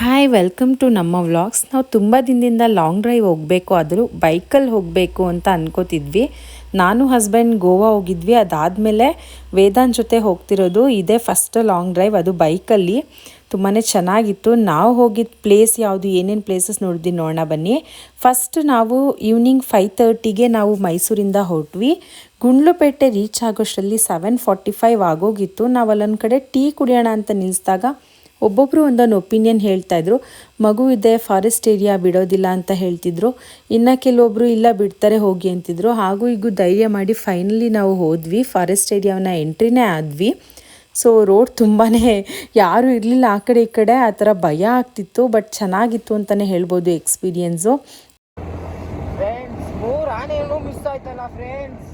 Hi welcome to ನಮ್ಮ vlogs ನಾವು ತುಂಬ ದಿನದಿಂದ ಲಾಂಗ್ ಡ್ರೈವ್ ಹೋಗಬೇಕು, ಆದರೂ ಬೈಕಲ್ಲಿ ಹೋಗಬೇಕು ಅಂತ ಅನ್ಕೋತಿದ್ವಿ. ನಾನು ಹಸ್ಬೆಂಡ್ ಗೋವಾ ಹೋಗಿದ್ವಿ. ಅದಾದಮೇಲೆ ವೇದಾನ್ ಜೊತೆ ಹೋಗ್ತಿರೋದು ಇದೇ ಫಸ್ಟ್ ಲಾಂಗ್ ಡ್ರೈವ್ ಅದು ಬೈಕಲ್ಲಿ ತುಂಬಾ ಚೆನ್ನಾಗಿತ್ತು. ನಾವು ಹೋಗಿದ್ದ ಪ್ಲೇಸ್ ಯಾವುದು, ಏನೇನು ಪ್ಲೇಸಸ್ ನೋಡಿದ್ವಿ ನೋಡೋಣ ಬನ್ನಿ. ಫಸ್ಟ್ ನಾವು ಈವ್ನಿಂಗ್ ಫೈವ್ ತರ್ಟಿಗೆ ನಾವು ಮೈಸೂರಿಂದ ಹೊರಟ್ವಿ. ಗುಂಡ್ಲುಪೇಟೆ ರೀಚ್ ಆಗೋಷ್ಟರಲ್ಲಿ ಸೆವೆನ್ ಫಾರ್ಟಿ ಫೈವ್ ಆಗೋಗಿತ್ತು. ನಾವು ಅಲ್ಲೊಂದು ಕಡೆ ಟೀ ಕುಡಿಯೋಣ ಅಂತ ನಿಲ್ಲಿಸಿದಾಗ ಒಬ್ಬೊಬ್ಬರು ಒಂದೊಂದು ಒಪಿನಿಯನ್ ಹೇಳ್ತಾಯಿದ್ರು ಮಗು ಇದೆ ಫಾರೆಸ್ಟ್ ಏರಿಯಾ ಬಿಡೋದಿಲ್ಲ ಅಂತ ಹೇಳ್ತಿದ್ರು. ಇನ್ನು ಕೆಲವೊಬ್ಬರು ಇಲ್ಲ ಬಿಡ್ತಾರೆ ಹೋಗಿ ಅಂತಿದ್ರು. ಹಾಗೂ ಈಗ ಧೈರ್ಯ ಮಾಡಿ ಫೈನಲಿ ನಾವು ಹೋದ್ವಿ. ಫಾರೆಸ್ಟ್ ಏರಿಯಾವನ್ನ ಎಂಟ್ರಿನೇ ಆದ್ವಿ. ಸೊ ರೋಡ್ ತುಂಬಾ ಯಾರೂ ಇರಲಿಲ್ಲ. ಆ ಕಡೆ ಈ ಕಡೆ ಆ ಥರ ಭಯ ಆಗ್ತಿತ್ತು. ಬಟ್ ಚೆನ್ನಾಗಿತ್ತು ಅಂತಲೇ ಹೇಳ್ಬೋದು ಎಕ್ಸ್ಪೀರಿಯೆನ್ಸು ಫ್ರೆಂಡ್ಸ್ ಮೂರು ಆನೆಯನ್ನು ಮಿಸ್ ಆಯ್ತಲ್ಲ ಫ್ರೆಂಡ್ಸ್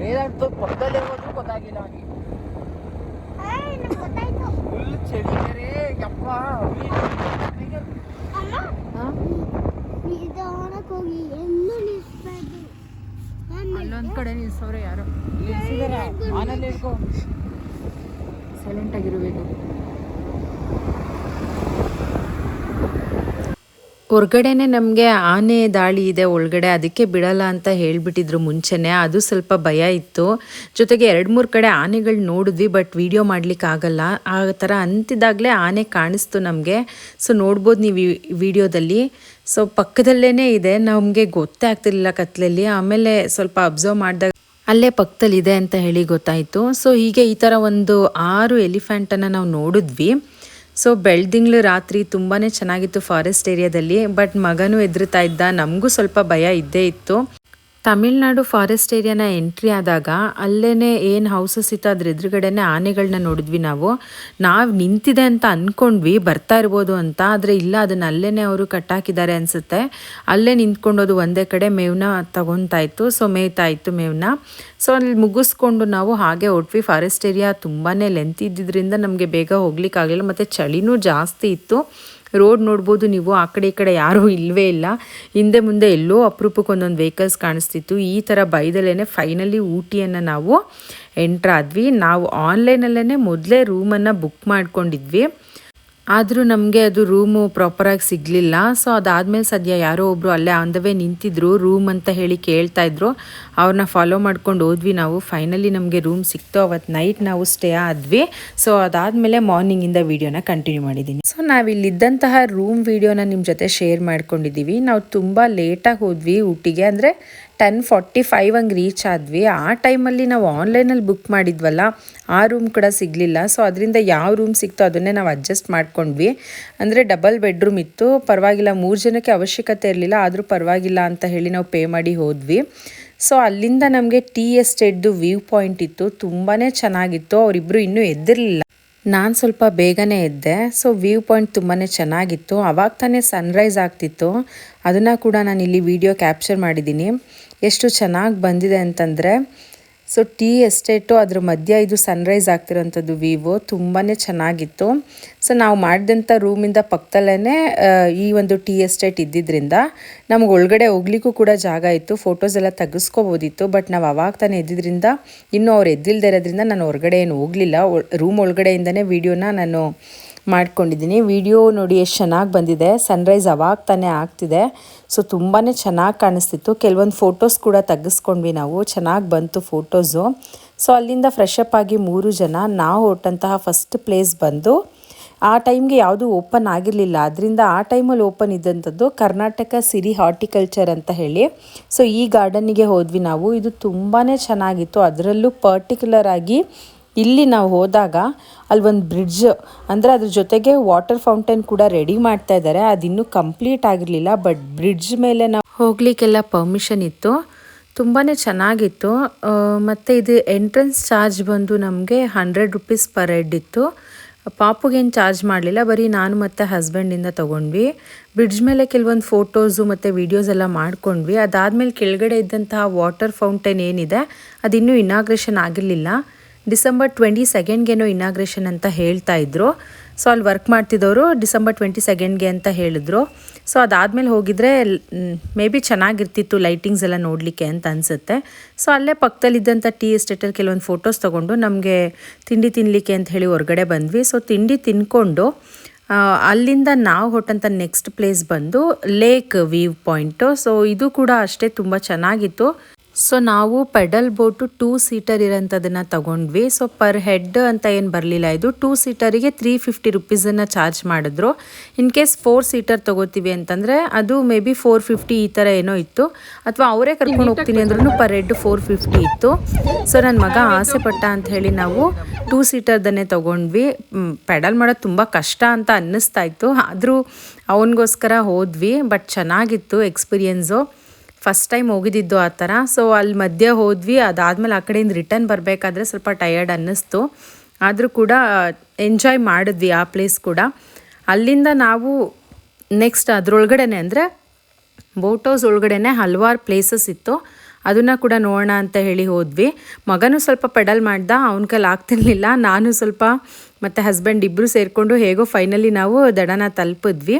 ವೇದಾಂತ ಪಕ್ಕದಲ್ಲೇ ಹೋದ್ರು ಗೊತ್ತಾಗಿಲ್ಲ ಅವನಿಗೆ ಫುಲ್ ಚಳಿ ಬೇರೆ ಯಪ್ಪ ಅಲ್ಲೊಂದು ಕಡೆ ನಿಲ್ಸವ್ರೆ ಯಾರು? ನಿಲ್ಸಿದಾರೆ. ಆನಲ್ಲಿ ಹಿಡ್ಕೊ ಹೊರ್ಗಡೆನೆ ನಮಗೆ ಆನೆ ದಾಳಿ ಇದೆ, ಒಳಗಡೆ ಅದಕ್ಕೆ ಬಿಡಲ್ಲ ಅಂತ ಹೇಳಿಬಿಟ್ಟಿದ್ರು ಮುಂಚೆನೆ. ಅದು ಸ್ವಲ್ಪ ಭಯ ಇತ್ತು. ಜೊತೆಗೆ ಎರಡು ಮೂರು ಕಡೆ ಆನೆಗಳು ನೋಡಿದ್ವಿ, ಬಟ್ ವಿಡಿಯೋ ಮಾಡ್ಲಿಕ್ಕೆ ಆಗಲ್ಲ. ಆ ಥರ ಅಂತಿದ್ದಾಗಲೇ ಆನೆ ಕಾಣಿಸ್ತು ನಮಗೆ. ಸೊ ನೋಡ್ಬೋದು ನೀವು ವಿಡಿಯೋದಲ್ಲಿ. ಸೊ ಪಕ್ಕದಲ್ಲೇ ಇದೆ, ನಮಗೆ ಗೊತ್ತೇ ಆಗ್ತಿರ್ಲಿಲ್ಲ ಕತ್ಲಲ್ಲಿ. ಆಮೇಲೆ ಸ್ವಲ್ಪ ಅಬ್ಸರ್ವ್ ಮಾಡಿದಾಗ ಅಲ್ಲೇ ಪಕ್ಕದಲ್ಲಿದೆ ಅಂತ ಹೇಳಿ ಗೊತ್ತಾಯಿತು. ಸೊ ಹೀಗೆ ಈ ಥರ ಒಂದು ಆರು ಎಲಿಫೆಂಟನ್ನು ನಾವು ನೋಡಿದ್ವಿ. ಸೊ ಬೆಳ್ದಿಂಗ್ಳು ರಾತ್ರಿ ತುಂಬಾ ಚೆನ್ನಾಗಿತ್ತು ಫಾರೆಸ್ಟ್ ಏರಿಯಾದಲ್ಲಿ ಬಟ್ ಮಗನೂ ಎದುರುತ್ತಾ ಇದ್ದ, ನಮಗೂ ಸ್ವಲ್ಪ ಭಯ ಇದ್ದೇ ಇತ್ತು. ತಮಿಳ್ನಾಡು ಫಾರೆಸ್ಟ್ ಏರಿಯಾನ ಎಂಟ್ರಿ ಆದಾಗ ಅಲ್ಲೇ ಏನು ಹೌಸಸ್ ಇತ್ತು, ಅದ್ರ ಎದುರುಗಡೆನೆ ಆನೆಗಳನ್ನ ನೋಡಿದ್ವಿ ನಾವು. ನಾವು ನಿಂತಿದೆ ಅಂತ ಅಂದ್ಕೊಂಡ್ವಿ ಬರ್ತಾ ಇರ್ಬೋದು ಅಂತ, ಆದರೆ ಇಲ್ಲ, ಅದನ್ನ ಅಲ್ಲೇ ಅವರು ಕಟ್ಟಾಕಿದ್ದಾರೆ ಅನಿಸುತ್ತೆ. ಅಲ್ಲೇ ನಿಂತ್ಕೊಂಡೋದು ಒಂದೇ ಕಡೆ, ಮೇವ್ನ ತಗೊತಾಯಿತ್ತು ಸೊ ಮೇಯ್ತಾ ಇತ್ತು ಮೇವ್ನ. ಸೊ ಅಲ್ಲಿ ಮುಗಿಸ್ಕೊಂಡು ನಾವು ಹಾಗೆ ಹೊಟ್ವಿ. ಫಾರೆಸ್ಟ್ ಏರಿಯಾ ತುಂಬಾ ಲೆಂತ್ ಇದ್ದಿದ್ದರಿಂದ ನಮಗೆ ಬೇಗ ಹೋಗ್ಲಿಕ್ಕಾಗಲಿಲ್ಲ, ಮತ್ತು ಚಳಿನೂ ಜಾಸ್ತಿ ಇತ್ತು. ರೋಡ್ ನೋಡ್ಬೋದು, ನೀವು ಆ ಕಡೆ ಈ ಕಡೆ ಯಾರೂ ಇಲ್ಲವೇ ಇಲ್ಲ. ಹಿಂದೆ ಮುಂದೆ ಎಲ್ಲೋ ಅಪರೂಪಕ್ಕೆ ಒಂದೊಂದು ವೆಹಿಕಲ್ಸ್ ಕಾಣಿಸ್ತಿತ್ತು. ಈ ಥರ ಬೈದಲ್ಲೇ ಫೈನಲಿ ಊಟಿಯನ್ನು ನಾವು ಎಂಟ್ರಾದ್ವಿ ನಾವು ಆನ್ಲೈನಲ್ಲೇ ಮೊದಲೇ ರೂಮನ್ನು ಬುಕ್ ಮಾಡ್ಕೊಂಡಿದ್ವಿ. ಆದರೂ ನಮಗೆ ಅದು ರೂಮು ಪ್ರಾಪರಾಗಿ ಸಿಗಲಿಲ್ಲ. ಸೊ ಅದಾದಮೇಲೆ ಸದ್ಯ ಯಾರೋ ಒಬ್ಬರು ಅಲ್ಲೇ ಆನ್ ದ ವೇ ನಿಂತಿದ್ರು ರೂಮ್ ಅಂತ ಹೇಳಿ ಕೇಳ್ತಾ ಇದ್ರು. ಅವ್ರನ್ನ ಫಾಲೋ ಮಾಡ್ಕೊಂಡು ಹೋದ್ವಿ ನಾವು. ಫೈನಲಿ ನಮಗೆ ರೂಮ್ ಸಿಕ್ತು. ಅವತ್ತು ನೈಟ್ ನಾವು ಸ್ಟೇ ಆದ್ವಿ. ಸೊ ಅದಾದಮೇಲೆ ಮಾರ್ನಿಂಗಿಂದ ವೀಡಿಯೋನ ಕಂಟಿನ್ಯೂ ಮಾಡಿದ್ದೀನಿ ಸೊ ನಾವಿಲ್ಲಿದ್ದಂತಹ ರೂಮ್ ವೀಡಿಯೋನ ನಿಮ್ಮ ಜೊತೆ ಶೇರ್ ಮಾಡ್ಕೊಂಡಿದ್ದೀವಿ ನಾವು ತುಂಬ ಲೇಟಾಗಿ ಹೋದ್ವಿ ಊಟಿಗೆ. ಅಂದರೆ ಟೆನ್ ಫಾರ್ಟಿ ಫೈವ್ ಹಂಗೆ ರೀಚ್ ಆದ್ವಿ. ಆ ಟೈಮಲ್ಲಿ ನಾವು ಆನ್ಲೈನಲ್ಲಿ ಬುಕ್ ಮಾಡಿದ್ವಲ್ಲ, ಆ ರೂಮ್ ಕೂಡ ಸಿಗಲಿಲ್ಲ. ಸೊ ಅದರಿಂದ ಯಾವ ರೂಮ್ ಸಿಕ್ತೋ ಅದನ್ನೇ ನಾವು ಅಡ್ಜಸ್ಟ್ ಮಾಡ್ಕೊಂಡ್ವಿ. ಅಂದರೆ ಡಬಲ್ ಬೆಡ್ರೂಮ್ ಇತ್ತು. ಪರವಾಗಿಲ್ಲ, ಮೂರು ಜನಕ್ಕೆ ಅವಶ್ಯಕತೆ ಇರಲಿಲ್ಲ, ಆದರೂ ಪರವಾಗಿಲ್ಲ ಅಂತ ಹೇಳಿ ನಾವು ಪೇ ಮಾಡಿ ಹೋದ್ವಿ. ಸೊ ಅಲ್ಲಿಂದ ನಮಗೆ ಟಿ ಎಸ್ಟೇಟ್ದು ವ್ಯೂ ಪಾಯಿಂಟ್ ಇತ್ತು. ತುಂಬಾ ಚೆನ್ನಾಗಿತ್ತು. ಅವರಿಬ್ಬರು ಇನ್ನೂ ಎದ್ದಿರಲಿಲ್ಲ. ನಾನು ಸ್ವಲ್ಪ ಬೇಗನೆ ಎದ್ದೆ. ಸೊ ವ್ಯೂ ಪಾಯಿಂಟ್ ತುಂಬಾ ಚೆನ್ನಾಗಿತ್ತು. ಅವಾಗ ತಾನೇ ಸನ್ರೈಸ್ ಆಗ್ತಿತ್ತು. ಅದನ್ನು ಕೂಡ ನಾನು ಇಲ್ಲಿ ವಿಡಿಯೋ ಕ್ಯಾಪ್ಚರ್ ಮಾಡಿದ್ದೀನಿ ಎಷ್ಟು ಚೆನ್ನಾಗಿ ಬಂದಿದೆ ಅಂತಂದರೆ ಸೊ ಟೀ ಎಸ್ಟೇಟು ಅದ್ರ ಮಧ್ಯ ಇದು ಸನ್ರೈಸ್ ಆಗ್ತಿರೋಂಥದ್ದು ವಿವೋ ತುಂಬಾ ಚೆನ್ನಾಗಿತ್ತು. ಸೊ ನಾವು ಮಾಡಿದಂಥ ರೂಮಿಂದ ಪಕ್ಕದಲ್ಲೇ ಈ ಒಂದು ಟೀ ಎಸ್ಟೇಟ್ ಇದ್ದಿದ್ದರಿಂದ ನಮ್ಗೆ ಒಳಗಡೆ ಹೋಗ್ಲಿಕ್ಕೂ ಕೂಡ ಜಾಗ ಇತ್ತು ಫೋಟೋಸ್ ಎಲ್ಲ ತೆಗೆಸ್ಕೋಬೋದಿತ್ತು ಬಟ್ ನಾವು ಅವಾಗ ತಾನೇ ಇದ್ದಿದ್ದರಿಂದ ಇನ್ನೂ ಅವ್ರು ಎದ್ದಿಲ್ದೇ ಇರೋದ್ರಿಂದ ನಾನು ಹೊರಗಡೆ ಏನು ಹೋಗಲಿಲ್ಲ. ರೂಮ್ ಒಳಗಡೆಯಿಂದನೇ ವೀಡಿಯೋನ ನಾನು ಮಾಡ್ಕೊಂಡಿದ್ದೀನಿ. ವಿಡಿಯೋ ನೋಡಿ ಎಷ್ಟು ಚೆನ್ನಾಗಿ ಬಂದಿದೆ. ಸನ್ರೈಸ್ ಅವಾಗ ತಾನೇ ಆಗ್ತಿದೆ. ಸೊ ತುಂಬಾ ಚೆನ್ನಾಗಿ ಕಾಣಿಸ್ತಿತ್ತು. ಕೆಲವೊಂದು ಫೋಟೋಸ್ ಕೂಡ ತೆಗೆಸ್ಕೊಂಡ್ವಿ ನಾವು. ಚೆನ್ನಾಗಿ ಬಂತು ಫೋಟೋಸು ಸೊ ಅಲ್ಲಿಂದ ಫ್ರೆಶ್ ಅಪ್ ಆಗಿ ಮೂರು ಜನ, ನಾವು ಹೊಟ್ಟಂತಹ ಫಸ್ಟ್ ಪ್ಲೇಸ್ ಬಂದು, ಆ ಟೈಮ್ಗೆ ಯಾವುದು ಓಪನ್ ಆಗಿರಲಿಲ್ಲ. ಅದರಿಂದ ಆ ಟೈಮಲ್ಲಿ ಓಪನ್ ಇದ್ದಂಥದ್ದು ಕರ್ನಾಟಕ ಸಿರಿ ಹಾರ್ಟಿಕಲ್ಚರ್ ಅಂತ ಹೇಳಿ. ಸೊ ಈ ಗಾರ್ಡನ್ನಿಗೆ ಹೋದ್ವಿ ನಾವು. ಇದು ತುಂಬಾ ಚೆನ್ನಾಗಿತ್ತು. ಅದರಲ್ಲೂ ಪರ್ಟಿಕ್ಯುಲರ್ ಆಗಿ ಇಲ್ಲಿ ನಾವು ಹೋದಾಗ ಅಲ್ಲಿ ಒಂದು ಬ್ರಿಡ್ಜ್, ಅಂದರೆ ಅದ್ರ ಜೊತೆಗೆ ವಾಟರ್ ಫೌಂಟೇನ್ ಕೂಡ ರೆಡಿ ಮಾಡ್ತಾ ಇದ್ದಾರೆ ಅದಿನ್ನೂ ಕಂಪ್ಲೀಟ್ ಆಗಿರಲಿಲ್ಲ, ಬಟ್ ಬ್ರಿಡ್ಜ್ ಮೇಲೆ ನಾವು ಹೋಗ್ಲಿಕ್ಕೆಲ್ಲ ಪರ್ಮಿಷನ್ ಇತ್ತು. ತುಂಬಾ ಚೆನ್ನಾಗಿತ್ತು. ಮತ್ತು ಇದು ಎಂಟ್ರೆನ್ಸ್ ಚಾರ್ಜ್ ಬಂದು ನಮಗೆ ಹಂಡ್ರೆಡ್ ರುಪೀಸ್ ಪರ್ ಹೆಡ್ ಇತ್ತು. ಪಾಪುಗೇನು ಚಾರ್ಜ್ ಮಾಡಲಿಲ್ಲ, ಬರೀ ನಾನು ಮತ್ತು ಹಸ್ಬೆಂಡಿಂದ ತೊಗೊಂಡ್ವಿ. ಬ್ರಿಡ್ಜ್ ಮೇಲೆ ಕೆಲವೊಂದು ಫೋಟೋಸು ಮತ್ತು ವೀಡಿಯೋಸ್ ಎಲ್ಲ ಮಾಡ್ಕೊಂಡ್ವಿ. ಅದಾದಮೇಲೆ ಕೆಳಗಡೆ ಇದ್ದಂತಹ ವಾಟರ್ ಫೌಂಟೇನ್ ಏನಿದೆ, ಅದಿನ್ನೂ ಇನಾಗ್ರೇಷನ್ ಆಗಿರಲಿಲ್ಲ. ಡಿಸೆಂಬರ್ ಟ್ವೆಂಟಿ ಸೆಕೆಂಡ್ಗೇನೋ ಇನಾಗ್ರೇಷನ್ ಅಂತ ಹೇಳ್ತಾ ಇದ್ರು. ಸೊ ಅಲ್ಲಿ ವರ್ಕ್ ಮಾಡ್ತಿದ್ದವರು ಡಿಸೆಂಬರ್ ಟ್ವೆಂಟಿ ಸೆಕೆಂಡ್ಗೆ ಅಂತ ಹೇಳಿದ್ರು. ಸೊ ಅದಾದಮೇಲೆ ಹೋಗಿದ್ರೆ ಮೇ ಬಿ ಚೆನ್ನಾಗಿರ್ತಿತ್ತು ಲೈಟಿಂಗ್ಸ್ ಎಲ್ಲ ನೋಡಲಿಕ್ಕೆ ಅಂತ ಅನಿಸುತ್ತೆ. ಸೊ ಅಲ್ಲೇ ಪಕ್ಕದಲ್ಲಿದ್ದಂಥ ಟೀ ಎಸ್ಟೇಟಲ್ಲಿ ಕೆಲವೊಂದು ಫೋಟೋಸ್ ತೊಗೊಂಡು ನಮಗೆ ತಿಂಡಿ ತಿನ್ನಲಿಕ್ಕೆ ಅಂತ ಹೇಳಿ ಹೊರಗಡೆ ಬಂದ್ವಿ. ಸೊ ತಿಂಡಿ ತಿನ್ಕೊಂಡು ಅಲ್ಲಿಂದ ನಾವು ಹೊಟ್ಟಂಥ ನೆಕ್ಸ್ಟ್ ಪ್ಲೇಸ್ ಬಂದು ಲೇಕ್ ವ್ಯೂ ಪಾಯಿಂಟು ಸೊ ಇದು ಕೂಡ ಅಷ್ಟೇ ತುಂಬ ಚೆನ್ನಾಗಿತ್ತು. ಸೊ ನಾವು ಪೆಡಲ್ ಬೋಟು ಟೂ ಸೀಟರ್ ಇರೋಂಥದ್ದನ್ನು ತಗೊಂಡ್ವಿ. ಸೊ ಪರ್ ಹೆಡ್ ಅಂತ ಏನು ಬರಲಿಲ್ಲ ಇದು. ಟೂ ಸೀಟರಿಗೆ ತ್ರೀ ಫಿಫ್ಟಿ ರುಪೀಸನ್ನು ಚಾರ್ಜ್ ಮಾಡಿದ್ರು. ಇನ್ ಕೇಸ್ ಫೋರ್ ಸೀಟರ್ ತೊಗೋತೀವಿ ಅಂತಂದರೆ ಅದು ಮೇ ಬಿ ಫೋರ್ ಫಿಫ್ಟಿ ಈ ಥರ ಏನೋ ಇತ್ತು. ಅಥವಾ ಅವರೇ ಕರ್ಕೊಂಡು ಹೋಗ್ತೀನಿ ಅಂದ್ರೂ ಪರ್ ಹೆಡ್ ಫೋರ್ ಫಿಫ್ಟಿ ಇತ್ತು. ಸೊ ನನ್ನ ಮಗ ಆಸೆ ಪಟ್ಟ ಅಂತ ಹೇಳಿ ನಾವು ಟೂ ಸೀಟರ್ದನ್ನೇ ತೊಗೊಂಡ್ವಿ. ಪೆಡಲ್ ಮಾಡೋದು ತುಂಬ ಕಷ್ಟ ಅಂತ ಅನ್ನಿಸ್ತಾ ಇತ್ತು. ಆದರೂ ಅವನಿಗೋಸ್ಕರ ಹೋದ್ವಿ. ಬಟ್ ಚೆನ್ನಾಗಿತ್ತು ಎಕ್ಸ್ಪೀರಿಯನ್ಸು ಫಸ್ಟ್ ಟೈಮ್ ಹೋಗಿದ್ದಿದ್ದು ಆ ಥರ. ಸೊ ಅಲ್ಲಿ ಮಧ್ಯೆ ಹೋದ್ವಿ, ಅದಾದಮೇಲೆ ಆ ಕಡೆಯಿಂದ ರಿಟರ್ನ್ ಬರಬೇಕಾದ್ರೆ ಸ್ವಲ್ಪ ಟಯರ್ಡ್ ಅನ್ನಿಸ್ತು. ಆದರೂ ಕೂಡ ಎಂಜಾಯ್ ಮಾಡಿದ್ವಿ ಆ ಪ್ಲೇಸ್ ಕೂಡ. ಅಲ್ಲಿಂದ ನಾವು ನೆಕ್ಸ್ಟ್ ಅದರೊಳಗಡೆನೆ ಅಂದರೆ ಬೋಟ್ ಹೌಸ್ ಒಳಗಡೆನೆ ಹಲವಾರು ಪ್ಲೇಸಸ್ ಇತ್ತು. ಅದನ್ನು ಕೂಡ ನೋಡೋಣ ಅಂತ ಹೇಳಿ ಹೋದ್ವಿ. ಮಗನೂ ಸ್ವಲ್ಪ ಪೆಡಲ್ ಮಾಡ್ದ, ಅವನ ಕೈಲಿ ಆಗ್ತಿರ್ಲಿಲ್ಲ. ನಾನು ಸ್ವಲ್ಪ ಮತ್ತು ಹಸ್ಬೆಂಡ್ ಇಬ್ಬರು ಸೇರಿಕೊಂಡು ಹೇಗೋ ಫೈನಲಿ ನಾವು ದಡನ ತಲುಪಿದ್ವಿ.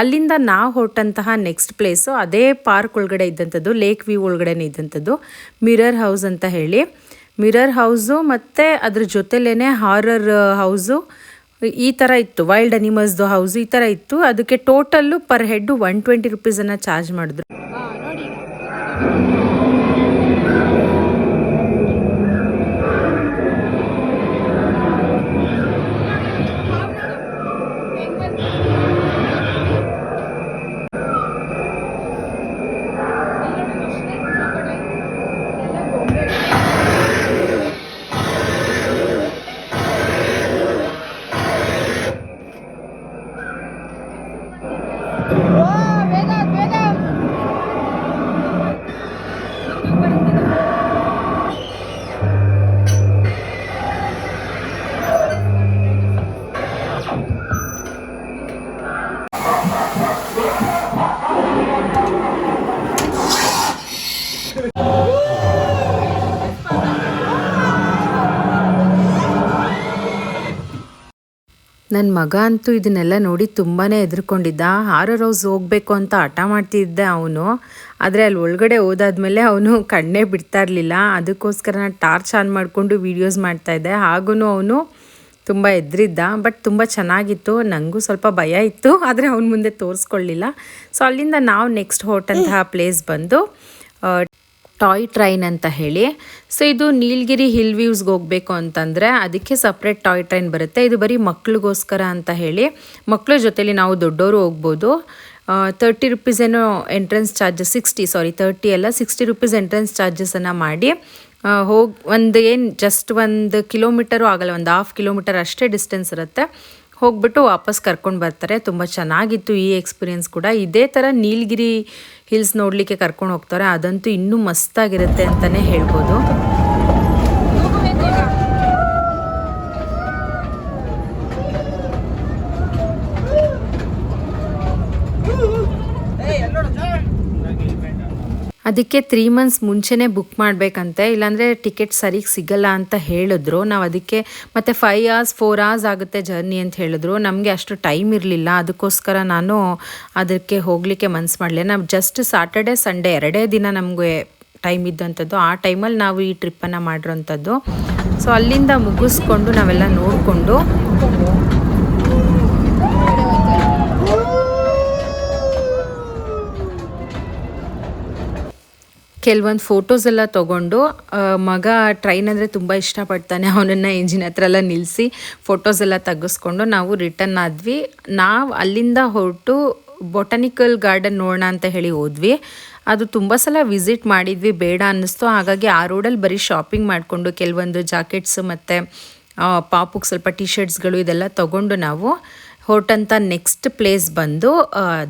ಅಲ್ಲಿಂದ ನಾವು ಹೊರಟಂತಹ ನೆಕ್ಸ್ಟ್ ಪ್ಲೇಸು ಅದೇ ಪಾರ್ಕ್ ಒಳಗಡೆ ಇದ್ದಂಥದ್ದು ಲೇಕ್ ವ್ಯೂ ಒಳಗಡೆ ಇದ್ದಂಥದ್ದು ಮಿರರ್ ಹೌಸ್ ಅಂತ ಹೇಳಿ. ಮಿರರ್ ಹೌಸು ಮತ್ತು ಅದ್ರ ಜೊತೆಲೇ ಹಾರರ್ ಹೌಸು ಈ ಥರ ಇತ್ತು. ವೈಲ್ಡ್ ಅನಿಮಲ್ಸ್ದು ಹೌಸ್ ಈ ಥರ ಇತ್ತು. ಅದಕ್ಕೆ total per head one twenty ರುಪೀಸನ್ನು charge ಮಾಡಿದ್ರು. ನನ್ನ ಮಗ ಅಂತೂ ಇದನ್ನೆಲ್ಲ ನೋಡಿ ತುಂಬಾ ಹೆದರ್ಕೊಂಡಿದ್ದ. ಹಾರರ್ ಹೌಸ್ ಹೋಗಬೇಕು ಅಂತ ಹಠ ಮಾಡ್ತಿದ್ದೆ ಅವನು. ಆದರೆ ಅಲ್ಲಿ ಒಳಗಡೆ ಹೋದಾದ್ಮೇಲೆ ಅವನು ಕಣ್ಣೇ ಬಿಡ್ತಾ ಇರಲಿಲ್ಲ. ಅದಕ್ಕೋಸ್ಕರ ನಾನು ಟಾರ್ಚ್ ಆನ್ ಮಾಡಿಕೊಂಡು ವೀಡಿಯೋಸ್ ಮಾಡ್ತಾಯಿದ್ದೆ ಹಾಗೂ ಅವನು ತುಂಬ ಎದ್ರಿದ್ದ ಬಟ್ ತುಂಬ ಚೆನ್ನಾಗಿತ್ತು. ನನಗೂ ಸ್ವಲ್ಪ ಭಯ ಇತ್ತು. ಆದರೆ ಅವನ ಮುಂದೆ ತೋರಿಸ್ಕೊಳ್ಳಿಲ್ಲ ಸೊ ಅಲ್ಲಿಂದ ನಾವು ನೆಕ್ಸ್ಟ್ ಹೊರಟಂತಹ ಪ್ಲೇಸ್ ಬಂದು ಟಾಯ್ ಟ್ರೈನ್ ಅಂತ ಹೇಳಿ. ಸೊ ಇದು ನೀಲಗಿರಿ ಹಿಲ್ ವ್ಯೂಸ್ಗೆ ಹೋಗಬೇಕು ಅಂತಂದರೆ ಅದಕ್ಕೆ ಸಪ್ರೇಟ್ ಟಾಯ್ ಟ್ರೈನ್ ಬರುತ್ತೆ. ಇದು ಬರೀ ಮಕ್ಳಿಗೋಸ್ಕರ ಅಂತ ಹೇಳಿ. ಮಕ್ಕಳ ಜೊತೇಲಿ ನಾವು ದೊಡ್ಡವರು ಹೋಗ್ಬೋದು. ತರ್ಟಿ ರುಪೀಸ್ ಏನೋ entrance charges sixty sorry thirty ಅಲ್ಲ ಸಿಕ್ಸ್ಟಿ ರುಪೀಸ್ ಎಂಟ್ರೆನ್ಸ್ ಚಾರ್ಜಸನ್ನು ಮಾಡಿ ಹೋಗಿ, ಒಂದು ಏನು ಜಸ್ಟ್ ಒಂದು ಕಿಲೋಮೀಟರು ಆಗಲ್ಲ, ಒಂದು ಹಾಫ್ ಕಿಲೋಮೀಟರ್ ಅಷ್ಟೇ ಡಿಸ್ಟೆನ್ಸ್ ಇರುತ್ತೆ. ಹೋಗ್ಬಿಟ್ಟು ವಾಪಸ್ ಕರ್ಕೊಂಡು ಬರ್ತಾರೆ. ತುಂಬ ಚೆನ್ನಾಗಿತ್ತು ಈ ಎಕ್ಸ್ಪೀರಿಯೆನ್ಸ್ ಕೂಡ. ಇದೇ ಥರ ನೀಲಗಿರಿ ಹಿಲ್ಸ್ ನೋಡಲಿಕ್ಕೆ ಕರ್ಕೊಂಡು ಹೋಗ್ತಾರೆ. ಅದಂತೂ ಇನ್ನೂ ಮಸ್ತಾಗಿರುತ್ತೆ ಅಂತಲೇ ಹೇಳ್ಬೋದು. ಅದಕ್ಕೆ ತ್ರೀ ಮಂತ್ಸ್ ಮುಂಚೆನೇ ಬುಕ್ ಮಾಡಬೇಕಂತೆ. ಇಲ್ಲಾಂದರೆ ಟಿಕೆಟ್ ಸರಿಗೆ ಸಿಗಲ್ಲ ಅಂತ ಹೇಳಿದ್ರು. ನಾವು ಅದಕ್ಕೆ ಮತ್ತು ಫೈವ್ ಅವರ್ಸ್ ಫೋರ್ ಅವರ್ಸ್ ಆಗುತ್ತೆ ಜರ್ನಿ ಅಂತ ಹೇಳಿದ್ರು. ನಮಗೆ ಅಷ್ಟು ಟೈಮ್ ಇರಲಿಲ್ಲ. ಅದಕ್ಕೋಸ್ಕರ ನಾನು ಅದಕ್ಕೆ ಹೋಗಲಿಕ್ಕೆ ಮನ್ಸು ಮಾಡಲಿಲ್ಲ. ನಾವು ಜಸ್ಟ್ ಸಾಟರ್ಡೆ ಸಂಡೇ ಎರಡೇ ದಿನ ನಮಗೆ ಟೈಮ್ ಇದ್ದಂಥದ್ದು. ಆ ಟೈಮಲ್ಲಿ ನಾವು ಈ ಟ್ರಿಪ್ಪನ್ನು ಮಾಡಿರೋಂಥದ್ದು. ಸೊ ಅಲ್ಲಿಂದ ಮುಗಿಸ್ಕೊಂಡು ನಾವೆಲ್ಲ ನೋಡಿಕೊಂಡು ಕೆಲವೊಂದು ಫೋಟೋಸ್ ಎಲ್ಲ ತೊಗೊಂಡು ಮಗ ಟ್ರೈನ್ ಅಂದರೆ ತುಂಬ ಇಷ್ಟಪಡ್ತಾನೆ. ಅವನನ್ನು ಇಂಜಿನ್ ಹತ್ರ ಎಲ್ಲ ನಿಲ್ಲಿಸಿ ಫೋಟೋಸ್ ಎಲ್ಲ ತೆಗೆಸ್ಕೊಂಡು ನಾವು ರಿಟರ್ನ್ ಆದ್ವಿ. ನಾವು ಅಲ್ಲಿಂದ ಹೊರಟು ಬೊಟಾನಿಕಲ್ ಗಾರ್ಡನ್ ನೋಡೋಣ ಅಂತ ಹೇಳಿ ಹೋದ್ವಿ. ಅದು ತುಂಬ ಸಲ ವಿಸಿಟ್ ಮಾಡಿದ್ವಿ, ಬೇಡ ಅನ್ನಿಸ್ತು. ಹಾಗಾಗಿ ಆ ರೋಡಲ್ಲಿ ಬರೀ ಶಾಪಿಂಗ್ ಮಾಡಿಕೊಂಡು ಕೆಲವೊಂದು ಜಾಕೆಟ್ಸ್ ಮತ್ತು ಪಾಪುಗೆ ಸ್ವಲ್ಪ ಟಿ ಶರ್ಟ್ಸ್ಗಳು ಇದೆಲ್ಲ ತಗೊಂಡು ನಾವು ಹೊರಟಂಥ ನೆಕ್ಸ್ಟ್ ಪ್ಲೇಸ್ ಬಂದು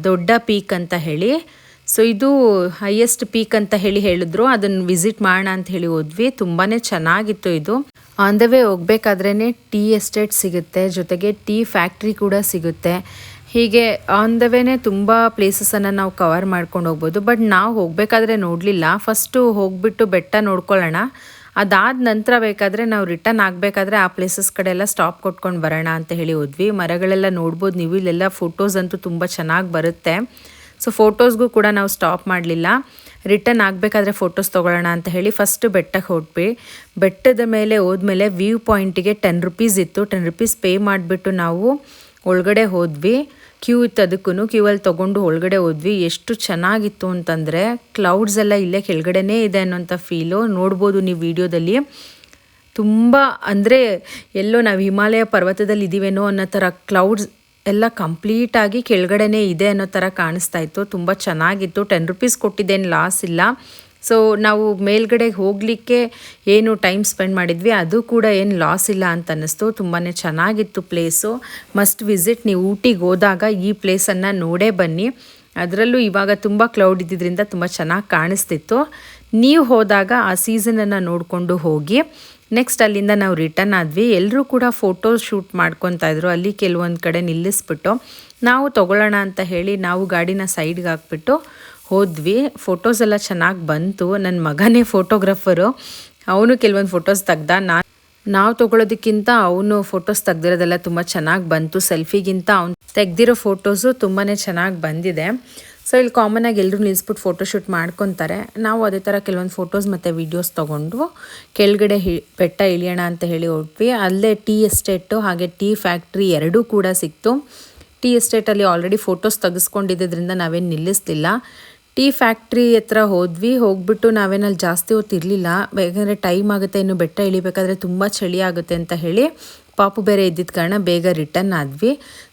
ದೊಡ್ಡ ಪೀಕ್ ಅಂತ ಹೇಳಿ ಸೊ ಇದು ಹೈಯೆಸ್ಟ್ ಪೀಕ್ ಅಂತ ಹೇಳಿ ಹೇಳಿದ್ರು. ಅದನ್ನು ವಿಸಿಟ್ ಮಾಡೋಣ ಅಂತ ಹೇಳಿ ಹೋದ್ವಿ. ತುಂಬಾ ಚೆನ್ನಾಗಿತ್ತು ಇದು. ಆನ್ ದ ವೇ ಹೋಗ್ಬೇಕಾದ್ರೇ ಟೀ ಎಸ್ಟೇಟ್ ಸಿಗುತ್ತೆ. ಜೊತೆಗೆ ಟೀ ಫ್ಯಾಕ್ಟ್ರಿ ಕೂಡ ಸಿಗುತ್ತೆ. ಹೀಗೆ ಆನ್ ದ ವೇನೆ ತುಂಬ ಪ್ಲೇಸಸನ್ನು ನಾವು ಕವರ್ ಮಾಡ್ಕೊಂಡು ಹೋಗ್ಬೋದು. ಬಟ್ ನಾವು ಹೋಗಬೇಕಾದ್ರೆ ನೋಡಲಿಲ್ಲ. ಫಸ್ಟು ಹೋಗ್ಬಿಟ್ಟು ಬೆಟ್ಟ ನೋಡ್ಕೊಳ್ಳೋಣ. ಅದಾದ ನಂತರ ಬೇಕಾದರೆ ನಾವು ರಿಟರ್ನ್ ಆಗಬೇಕಾದ್ರೆ ಆ ಪ್ಲೇಸಸ್ ಕಡೆ ಎಲ್ಲ ಸ್ಟಾಪ್ ಕೊಟ್ಕೊಂಡು ಬರೋಣ ಅಂತ ಹೇಳಿ ಹೋದ್ವಿ. ಮರಗಳೆಲ್ಲ ನೋಡ್ಬೋದು. ನೀವು ಇಲ್ಲೆಲ್ಲ ಫೋಟೋಸ್ ಅಂತೂ ತುಂಬ ಚೆನ್ನಾಗಿ ಬರುತ್ತೆ. ಸೊ ಫೋಟೋಸ್ಗೂ ಕೂಡ ನಾವು ಸ್ಟಾಪ್ ಮಾಡಲಿಲ್ಲ. ರಿಟರ್ನ್ ಆಗಬೇಕಾದ್ರೆ ಫೋಟೋಸ್ ತೊಗೊಳ್ಳೋಣ ಅಂತ ಹೇಳಿ ಫಸ್ಟ್ ಬೆಟ್ಟಕ್ಕೆ ಹೊಟ್ವಿ ಬೆಟ್ಟದ ಮೇಲೆ ಹೋದ್ಮೇಲೆ ವ್ಯೂ ಪಾಯಿಂಟಿಗೆ ಟೆನ್ ರುಪೀಸ್ ಇತ್ತು. ಟೆನ್ ರುಪೀಸ್ ಪೇ ಮಾಡಿಬಿಟ್ಟು ನಾವು ಒಳಗಡೆ ಹೋದ್ವಿ. ಕ್ಯೂ ಇತ್ತು ಅದಕ್ಕೂ ಕ್ಯೂ ಅಲ್ಲಿ ತೊಗೊಂಡು ಒಳಗಡೆ ಹೋದ್ವಿ. ಎಷ್ಟು ಚೆನ್ನಾಗಿತ್ತು ಅಂತಂದರೆ ಕ್ಲೌಡ್ಸ್ ಎಲ್ಲ ಇಲ್ಲೇ ಕೆಳಗಡೆನೇ ಇದೆ ಅನ್ನೋಂಥ ಫೀಲು ನೋಡ್ಬೋದು ನೀವು ವಿಡಿಯೋದಲ್ಲಿ. ತುಂಬ ಅಂದರೆ ಎಲ್ಲೋ ನಾವು ಹಿಮಾಲಯ ಪರ್ವತದಲ್ಲಿ ಇದ್ದೀವೇನೋ ಅನ್ನೋ ಥರ ಕ್ಲೌಡ್ಸ್ ಎಲ್ಲ ಕಂಪ್ಲೀಟಾಗಿ ಕೆಳಗಡೆನೇ ಇದೆ ಅನ್ನೋ ಥರ ಕಾಣಿಸ್ತಾ ಇತ್ತು. ತುಂಬ ಚೆನ್ನಾಗಿತ್ತು. ಟೆನ್ ರುಪೀಸ್ ಕೊಟ್ಟಿದ್ದೇನು ಲಾಸ್ ಇಲ್ಲ. ಸೊ ನಾವು ಮೇಲ್ಗಡೆ ಹೋಗಲಿಕ್ಕೆ ಏನು ಟೈಮ್ ಸ್ಪೆಂಡ್ ಮಾಡಿದ್ವಿ. ಅದು ಕೂಡ ಏನು ಲಾಸ್ ಇಲ್ಲ ಅಂತ ಅನ್ನಿಸ್ತು. ತುಂಬಾ ಚೆನ್ನಾಗಿತ್ತು ಪ್ಲೇಸು ಮಸ್ಟ್ ವಿಸಿಟ್ ನೀವು ಊಟಿಗೆ ಹೋದಾಗ ಈ ಪ್ಲೇಸನ್ನು ನೋಡೇ ಬನ್ನಿ. ಅದರಲ್ಲೂ ಇವಾಗ ತುಂಬ ಕ್ಲೌಡ್ ಇದ್ದಿದ್ದರಿಂದ ತುಂಬ ಚೆನ್ನಾಗಿ ಕಾಣಿಸ್ತಿತ್ತು. ನೀವು ಹೋದಾಗ ಆ ಸೀಸನನ್ನು ನೋಡಿಕೊಂಡು ಹೋಗಿ. ನೆಕ್ಸ್ಟ್ ಅಲ್ಲಿಂದ ನಾವು ರಿಟರ್ನ್ ಆದ್ವಿ. ಎಲ್ಲರೂ ಕೂಡ ಫೋಟೋ ಶೂಟ್ ಮಾಡ್ಕೊತಾ ಇದ್ರು. ಅಲ್ಲಿ ಕೆಲವೊಂದು ಕಡೆ ನಿಲ್ಲಿಸ್ಬಿಟ್ಟು ನಾವು ತಗೊಳ್ಳೋಣ ಅಂತ ಹೇಳಿ ನಾವು ಗಾಡಿನ ಸೈಡ್ಗೆ ಹಾಕ್ಬಿಟ್ಟು ಹೋದ್ವಿ. ಫೋಟೋಸ್ ಎಲ್ಲ ಚೆನ್ನಾಗಿ ಬಂತು. ನನ್ನ ಮಗನೇ ಫೋಟೋಗ್ರಾಫರು ಅವನು ಕೆಲವೊಂದು ಫೋಟೋಸ್ ತೆಗ್ದ. ನಾ ನಾವು ತೊಗೊಳೋದಕ್ಕಿಂತ ಅವನು ಫೋಟೋಸ್ ತೆಗ್ದಿರೋದೆಲ್ಲ ತುಂಬ ಚೆನ್ನಾಗಿ ಬಂತು. ಸೆಲ್ಫಿಗಿಂತ ಅವ್ನು ತೆಗ್ದಿರೋ ಫೋಟೋಸು ತುಂಬಾ ಚೆನ್ನಾಗಿ ಬಂದಿದೆ. ಸೊ ಇಲ್ಲಿ ಕಾಮನಾಗಿ ಎಲ್ಲರೂ ನಿಲ್ಲಿಸ್ಬಿಟ್ಟು ಫೋಟೋಶೂಟ್ ಮಾಡ್ಕೊತಾರೆ. ನಾವು ಅದೇ ಥರ ಕೆಲವೊಂದು ಫೋಟೋಸ್ ಮತ್ತು ವೀಡಿಯೋಸ್ ತೊಗೊಂಡು ಕೆಳಗಡೆ ಹಿ, ಬೆಟ್ಟ ಇಳಿಯೋಣ ಅಂತ ಹೇಳಿ ಹೊರಟ್ವಿ ಅಲ್ಲೇ ಟೀ ಎಸ್ಟೇಟು ಹಾಗೆ ಟೀ ಫ್ಯಾಕ್ಟ್ರಿ ಎರಡೂ ಕೂಡ ಸಿಕ್ತು. ಟೀ ಎಸ್ಟೇಟಲ್ಲಿ ಆಲ್ರೆಡಿ ಫೋಟೋಸ್ ತೆಗೆಸ್ಕೊಂಡಿದ್ದರಿಂದ ನಾವೇನು ನಿಲ್ಲಿಸ್ತಿಲ್ಲ ಟೀ ಫ್ಯಾಕ್ಟ್ರಿ ಹತ್ರ ಹೋದ್ವಿ. ಹೋಗ್ಬಿಟ್ಟು ನಾವೇನಲ್ಲಿ ಜಾಸ್ತಿ ಹೊತ್ತು ಇರಲಿಲ್ಲ ಯಾಕಂದರೆ ಟೈಮ್ ಆಗುತ್ತೆ, ಇನ್ನು ಬೆಟ್ಟ ಇಳಿಬೇಕಾದ್ರೆ ತುಂಬ ಚಳಿ ಆಗುತ್ತೆ ಅಂತ ಹೇಳಿ ಪಾಪು ಬೇರೆ ಇದ್ದಿದ್ದ ಕಾರಣ ಬೇಗ ರಿಟರ್ನ್ ಆದ್ವಿ.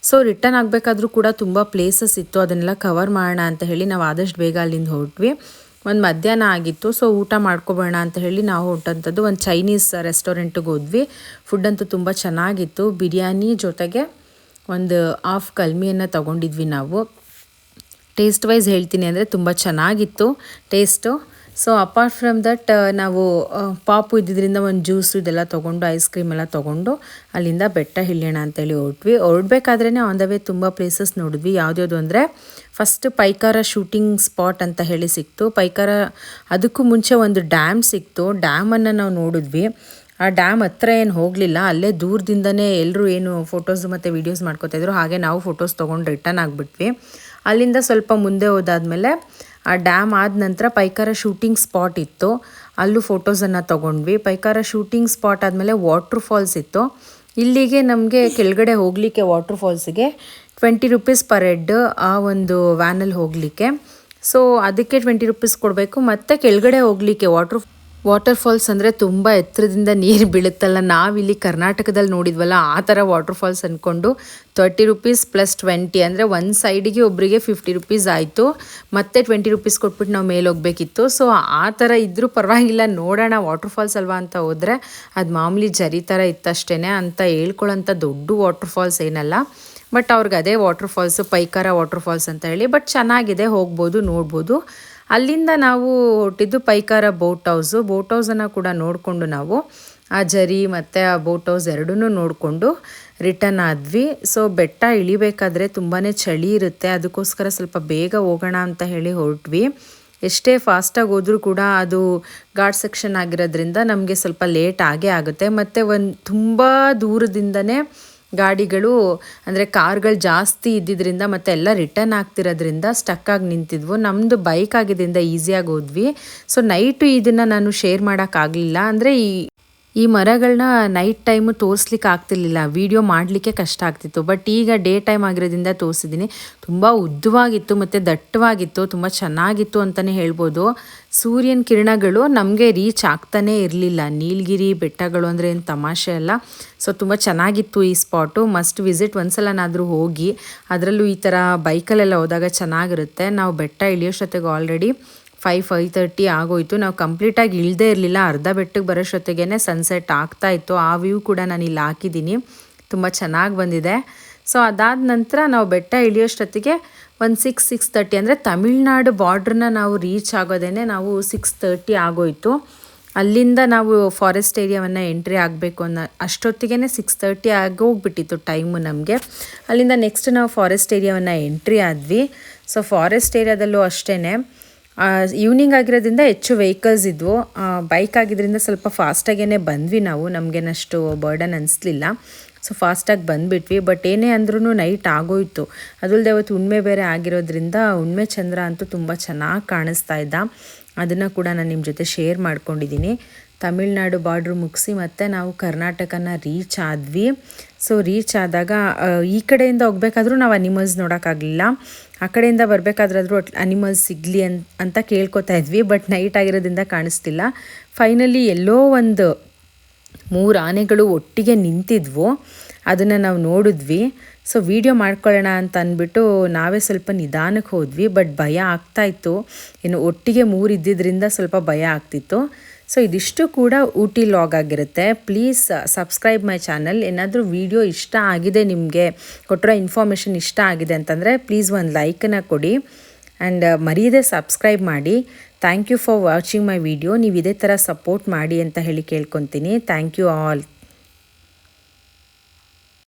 ಸೊ ರಿಟರ್ನ್ ಆಗಬೇಕಾದ್ರೂ ಕೂಡ ತುಂಬ ಪ್ಲೇಸಸ್ ಇತ್ತು. ಅದನ್ನೆಲ್ಲ ಕವರ್ ಮಾಡೋಣ ಅಂತ ಹೇಳಿ ನಾವು ಆದಷ್ಟು ಬೇಗ ಅಲ್ಲಿಂದ ಹೊರಟ್ವಿ. ಒಂದು ಮಧ್ಯಾಹ್ನ ಆಗಿತ್ತು. ಸೊ ಊಟ ಮಾಡ್ಕೊಬೋಣ ಅಂತ ಹೇಳಿ ನಾವು ಹೊರಟಂಥದ್ದು ಒಂದು ಚೈನೀಸ್ ರೆಸ್ಟೋರೆಂಟಿಗೆ ಹೋದ್ವಿ. ಫುಡ್ ಅಂತೂ ತುಂಬ ಚೆನ್ನಾಗಿತ್ತು. ಬಿರಿಯಾನಿ ಜೊತೆಗೆ ಒಂದು ಹಾಫ್ ಕಲ್ಮಿಯನ್ನು ತಗೊಂಡಿದ್ವಿ ನಾವು. ಟೇಸ್ಟ್ ವೈಸ್ ಹೇಳ್ತೀನಿ ಅಂದರೆ ತುಂಬ ಚೆನ್ನಾಗಿತ್ತು taste so apart from that ನಾವು ಪಾಪು ಇದ್ದಿದ್ದರಿಂದ ಒಂದು ಜ್ಯೂಸು ಇದೆಲ್ಲ ತೊಗೊಂಡು ಐಸ್ ಕ್ರೀಮ್ ಎಲ್ಲ ತೊಗೊಂಡು ಅಲ್ಲಿಂದ ಬೆಟ್ಟ ಇಳಿಯೋಣ ಅಂತೇಳಿ ಹೊರಟ್ವಿ. ಹೊರಡ್ಬೇಕಾದ್ರೇ ಆನ್ ದ ವೇ ತುಂಬ ಪ್ಲೇಸಸ್ ನೋಡಿದ್ವಿ. ಯಾವುದ್ಯಾವುದು ಅಂದರೆ ಫಸ್ಟ್ ಪೈಕಾರ ಶೂಟಿಂಗ್ ಸ್ಪಾಟ್ ಅಂತ ಹೇಳಿ ಸಿಕ್ತು. ಪೈಕಾರ, ಅದಕ್ಕೂ ಮುಂಚೆ ಒಂದು ಡ್ಯಾಮ್ ಸಿಕ್ತು. ಡ್ಯಾಮನ್ನು ನಾವು ನೋಡಿದ್ವಿ. ಆ ಡ್ಯಾಮ್ ಹತ್ರ ಏನು ಹೋಗಲಿಲ್ಲ. ಅಲ್ಲೇ ದೂರದಿಂದನೇ ಎಲ್ಲರೂ ಏನು ಫೋಟೋಸ್ ಮತ್ತು ವೀಡಿಯೋಸ್ ಮಾಡ್ಕೋತಾಯಿದ್ರು ಹಾಗೆ ನಾವು ಫೋಟೋಸ್ ತೊಗೊಂಡು ರಿಟರ್ನ್ ಆಗಿಬಿಟ್ವಿ. ಅಲ್ಲಿಂದ ಸ್ವಲ್ಪ ಮುಂದೆ ಹೋದಾದ್ಮೇಲೆ ಆ ಡ್ಯಾಮ್ ಆದ ನಂತರ ಪೈಕಾರ ಶೂಟಿಂಗ್ ಸ್ಪಾಟ್ ಇತ್ತು. ಅಲ್ಲೂ ಫೋಟೋಸನ್ನು ತೊಗೊಂಡ್ವಿ. ಪೈಕಾರ ಶೂಟಿಂಗ್ ಸ್ಪಾಟ್ ಆದಮೇಲೆ ವಾಟ್ರ್ ಫಾಲ್ಸ್ ಇತ್ತು. ಇಲ್ಲಿಗೆ ನಮಗೆ ಕೆಳಗಡೆ ಹೋಗಲಿಕ್ಕೆ ವಾಟ್ರ್ ಫಾಲ್ಸಿಗೆ ಟ್ವೆಂಟಿ ರುಪೀಸ್ ಪರ್ ಹೆಡ್ ಆ ಒಂದು ವ್ಯಾನಲ್ಲಿ ಹೋಗಲಿಕ್ಕೆ. ಸೊ ಅದಕ್ಕೆ ಟ್ವೆಂಟಿ ರುಪೀಸ್ ಕೊಡಬೇಕು. ಮತ್ತು ಕೆಳಗಡೆ ಹೋಗಲಿಕ್ಕೆ ವಾಟ್ರ್ ವಾಟರ್ ಫಾಲ್ಸ್ ಅಂದರೆ ತುಂಬ ಎತ್ತರದಿಂದ ನೀರು ಬೀಳುತ್ತಲ್ಲ. ನಾವಿಲ್ಲಿ ಕರ್ನಾಟಕದಲ್ಲಿ ನೋಡಿದ್ವಲ್ಲ, ಆ ಥರ ವಾಟರ್ ಫಾಲ್ಸ್ ಅಂದ್ಕೊಂಡು ತರ್ಟಿ ರುಪೀಸ್ ಪ್ಲಸ್ ಟ್ವೆಂಟಿ ಅಂದರೆ ಒಂದು ಸೈಡಿಗೆ ಒಬ್ಬರಿಗೆ ಫಿಫ್ಟಿ ರುಪೀಸ್ ಆಯಿತು. ಮತ್ತೆ ಟ್ವೆಂಟಿ ರುಪೀಸ್ ಕೊಟ್ಬಿಟ್ಟು ನಾವು ಮೇಲೆ ಹೋಗಬೇಕಿತ್ತು. ಸೊ ಆ ಥರ ಇದ್ದರೂ ಪರವಾಗಿಲ್ಲ, ನೋಡೋಣ ವಾಟರ್ ಫಾಲ್ಸ್ ಅಲ್ವಾ ಅಂತ ಹೋದರೆ ಅದು ಮಾಮೂಲಿ ಜರಿ ಥರ ಇತ್ತಷ್ಟೇ ಅಂತ ಹೇಳ್ಕೊಳ್ಳೋಂಥ ದೊಡ್ಡ ವಾಟರ್ ಫಾಲ್ಸ್ ಏನಲ್ಲ. ಬಟ್ ಅವ್ರಿಗೆ ಅದೇ waterfalls Pykara water falls ಅಂತ ಹೇಳಿ ಬಟ್ ಚೆನ್ನಾಗಿದೆ, ಹೋಗ್ಬೋದು, ನೋಡ್ಬೋದು. ಅಲ್ಲಿಂದ ನಾವು ಹೊರಟಿದ್ದು ಪೈಕಾರ ಬೋಟ್ ಹೌಸು. ಬೋಟ್ ಹೌಸನ್ನು ಕೂಡ ನೋಡಿಕೊಂಡು ನಾವು ಆ ಜರಿ ಮತ್ತು ಆ ಬೋಟ್ ಹೌಸ್ ಎರಡೂ ನೋಡಿಕೊಂಡು ರಿಟರ್ನ್ ಆದ್ವಿ. ಸೊ ಬೆಟ್ಟ ಇಳಿಬೇಕಾದ್ರೆ ತುಂಬಾ ಚಳಿ ಇರುತ್ತೆ. ಅದಕ್ಕೋಸ್ಕರ ಸ್ವಲ್ಪ ಬೇಗ ಹೋಗೋಣ ಅಂತ ಹೇಳಿ ಹೊರಟ್ವಿ. ಎಷ್ಟೇ ಫಾಸ್ಟಾಗಿ ಹೋದರೂ ಕೂಡ ಅದು ಘಾಟ್ ಸೆಕ್ಷನ್ ಆಗಿರೋದ್ರಿಂದ ನಮಗೆ ಸ್ವಲ್ಪ ಲೇಟ್ ಆಗೇ ಆಗುತ್ತೆ. ಮತ್ತು ಒಂದು ತುಂಬ ದೂರದಿಂದನೇ ಗಾಡಿಗಳು, ಅಂದರೆ ಕಾರ್ಗಳು ಜಾಸ್ತಿ ಇದ್ದಿದ್ದರಿಂದ ಮತ್ತು ಎಲ್ಲ ರಿಟರ್ನ್ ಆಗ್ತಿರೋದ್ರಿಂದ ಸ್ಟಕ್ ಆಗಿ ನಿಂತಿದ್ವು. ನಮ್ಮದು ಬೈಕ್ ಆಗಿದ್ದರಿಂದ ಈಸಿಯಾಗಿ ಹೋದ್ವಿ. ಸೊ ನೈಟು ಇದನ್ನು ನಾನು ಶೇರ್ ಮಾಡೋಕ್ಕಾಗಲಿಲ್ಲ ಅಂದರೆ ಈ ಈ ಮರಗಳನ್ನ ನೈಟ್ ಟೈಮು ತೋರಿಸ್ಲಿಕ್ಕೆ ಆಗ್ತಿರ್ಲಿಲ್ಲ. ವಿಡಿಯೋ ಮಾಡಲಿಕ್ಕೆ ಕಷ್ಟ ಆಗ್ತಿತ್ತು. ಬಟ್ ಈಗ ಡೇ ಟೈಮ್ ಆಗಿರೋದ್ರಿಂದ ತೋರಿಸಿದ್ದೀನಿ ತುಂಬ ಉದ್ದವಾಗಿತ್ತು ಮತ್ತು ದಟ್ಟವಾಗಿತ್ತು, ತುಂಬ ಚೆನ್ನಾಗಿತ್ತು ಅಂತಲೇ ಹೇಳ್ಬೋದು. ಸೂರ್ಯನ ಕಿರಣಗಳು ನಮಗೆ ರೀಚ್ ಆಗ್ತಾನೇ ಇರಲಿಲ್ಲ. ನೀಲಗಿರಿ, ಬೆಟ್ಟಗಳು ಅಂದರೆ ಏನು ತಮಾಷೆ ಅಲ್ಲ. ಸೊ ತುಂಬ ಚೆನ್ನಾಗಿತ್ತು ಈ ಸ್ಪಾಟು ಮಸ್ಟ್ ವಿಸಿಟ್ ಒಂದ್ಸಲನಾದರೂ ಹೋಗಿ. ಅದರಲ್ಲೂ ಈ ಥರ ಬೈಕಲ್ಲೆಲ್ಲ ಹೋದಾಗ ಚೆನ್ನಾಗಿರುತ್ತೆ. ನಾವು ಬೆಟ್ಟ ಇಳಿಯೋಷ್ಟೊತ್ತಿಗೆ ಆಲ್ರೆಡಿ ಫೈವ್ ಫೈವ್ ತರ್ಟಿ ಆಗೋಯ್ತು. ನಾವು ಕಂಪ್ಲೀಟಾಗಿ ಇಳದೇ ಇರಲಿಲ್ಲ. ಅರ್ಧ ಬೆಟ್ಟಕ್ಕೆ ಬರೋಷ್ಟೊತ್ತಿಗೆ ಸನ್ಸೆಟ್ ಆಗ್ತಾ ಇತ್ತು. ಆ ವ್ಯೂ ಕೂಡ ನಾನು ಇಲ್ಲಿ ಹಾಕಿದ್ದೀನಿ. ತುಂಬ ಚೆನ್ನಾಗಿ ಬಂದಿದೆ. ಸೊ ಅದಾದ ನಂತರ ನಾವು ಬೆಟ್ಟ ಇಳಿಯೋಷ್ಟೊತ್ತಿಗೆ ಒಂದು ಸಿಕ್ಸ್ ಸಿಕ್ಸ್ ತರ್ಟಿ ಅಂದರೆ ತಮಿಳ್ನಾಡು ಬಾರ್ಡ್ರನ್ನ ನಾವು ರೀಚ್ ಆಗೋದೇ ನಾವು ಸಿಕ್ಸ್ ತರ್ಟಿ ಆಗೋಯ್ತು. ಅಲ್ಲಿಂದ ನಾವು ಫಾರೆಸ್ಟ್ ಏರಿಯಾವನ್ನು ಎಂಟ್ರಿ ಆಗಬೇಕು ಅನ್ನೋ ಅಷ್ಟೊತ್ತಿಗೆ ಸಿಕ್ಸ್ ತರ್ಟಿ ಆಗೋಗ್ಬಿಟ್ಟಿತ್ತು ಟೈಮು ನಮಗೆ. ಅಲ್ಲಿಂದ ನೆಕ್ಸ್ಟ್ ನಾವು ಫಾರೆಸ್ಟ್ ಏರಿಯಾವನ್ನು ಎಂಟ್ರಿ ಆದ್ವಿ. ಸೊ ಫಾರೆಸ್ಟ್ ಏರಿಯಾದಲ್ಲೂ ಅಷ್ಟೇ ಈವ್ನಿಂಗ್ ಆಗಿರೋದ್ರಿಂದ ಹೆಚ್ಚು ವೆಹಿಕಲ್ಸ್ ಇದ್ವು. ಬೈಕ್ ಆಗಿದ್ದರಿಂದ ಸ್ವಲ್ಪ ಫಾಸ್ಟಾಗೇ ಬಂದ್ವಿ ನಾವು. ನಮಗೇನಷ್ಟು ಬರ್ಡನ್ ಅನಿಸ್ಲಿಲ್ಲ. ಸೊ ಫಾಸ್ಟಾಗಿ ಬಂದುಬಿಟ್ವಿ. ಬಟ್ ಏನೇ ಅಂದ್ರೂ ನೈಟ್ ಆಗೋಯ್ತು. ಅದಲ್ಲದೆ ಅವತ್ತು ಉಣ್ಮೆ ಬೇರೆ ಆಗಿರೋದ್ರಿಂದ ಉಣ್ಮೆ ಚಂದ್ರ ಅಂತೂ ತುಂಬ ಚೆನ್ನಾಗಿ ಕಾಣಿಸ್ತಾ ಇದ್ದ. ಅದನ್ನು ಕೂಡ ನಾನು ನಿಮ್ಮ ಜೊತೆ ಶೇರ್ ಮಾಡ್ಕೊಂಡಿದ್ದೀನಿ ತಮಿಳ್ನಾಡು ಬಾರ್ಡ್ರ್ ಮುಗಿಸಿ ಮತ್ತು ನಾವು ಕರ್ನಾಟಕನ ರೀಚ್ ಆದ್ವಿ. ಸೊ ರೀಚ್ ಆದಾಗ ಈ ಕಡೆಯಿಂದ ಹೋಗ್ಬೇಕಾದ್ರೂ ನಾವು ಅನಿಮಲ್ಸ್ ನೋಡೋಕ್ಕಾಗಲಿಲ್ಲ. ಆ ಕಡೆಯಿಂದ ಬರಬೇಕಾದ್ರಾದ್ರೂ ಅನಿಮಲ್ಸ್ ಸಿಗಲಿ ಅಂತ ಅಂತ ಕೇಳ್ಕೊತಾ ಇದ್ವಿ ಬಟ್ ನೈಟ್ ಆಗಿರೋದ್ರಿಂದ ಕಾಣಿಸ್ತಿಲ್ಲ. ಫೈನಲಿ ಎಲ್ಲೋ ಒಂದು ಮೂರು ಆನೆಗಳು ಒಟ್ಟಿಗೆ ನಿಂತಿದ್ವು. ಅದನ್ನು ನಾವು ನೋಡಿದ್ವಿ. ಸೊ ವಿಡಿಯೋ ಮಾಡ್ಕೊಳ್ಳೋಣ ಅಂತ ಅಂದ್ಬಿಟ್ಟು ನಾವೇ ಸ್ವಲ್ಪ ನಿಧಾನಕ್ಕೆ ಹೋದ್ವಿ ಬಟ್ ಭಯ ಆಗ್ತಾಯಿತ್ತು ಏನು ಒಟ್ಟಿಗೆ ಮೂರು ಇದ್ದಿದ್ದರಿಂದ ಸ್ವಲ್ಪ ಭಯ ಆಗ್ತಿತ್ತು. ಸೊ ಇದಿಷ್ಟು ಕೂಡ ಊಟಿ ಲಾಗ್ ಆಗಿರುತ್ತೆ. Please subscribe my channel. ಏನಾದರೂ ವಿಡಿಯೋ ಇಷ್ಟ ಆಗಿದೆ ನಿಮಗೆ, ಕೊಟ್ಟಿರೋ ಇನ್ಫಾರ್ಮೇಷನ್ ಇಷ್ಟ ಆಗಿದೆ ಅಂತಂದರೆ ಪ್ಲೀಸ್ ಒಂದು ಲೈಕನ್ನು ಕೊಡಿ. ಆ್ಯಂಡ್ ಮರೀದೆ ಸಬ್ಸ್ಕ್ರೈಬ್ ಮಾಡಿ. Thank you for watching my video. ನೀವು ಇದೇ ಥರ ಸಪೋರ್ಟ್ ಮಾಡಿ ಅಂತ ಹೇಳಿ ಕೇಳ್ಕೊತೀನಿ. Thank you all.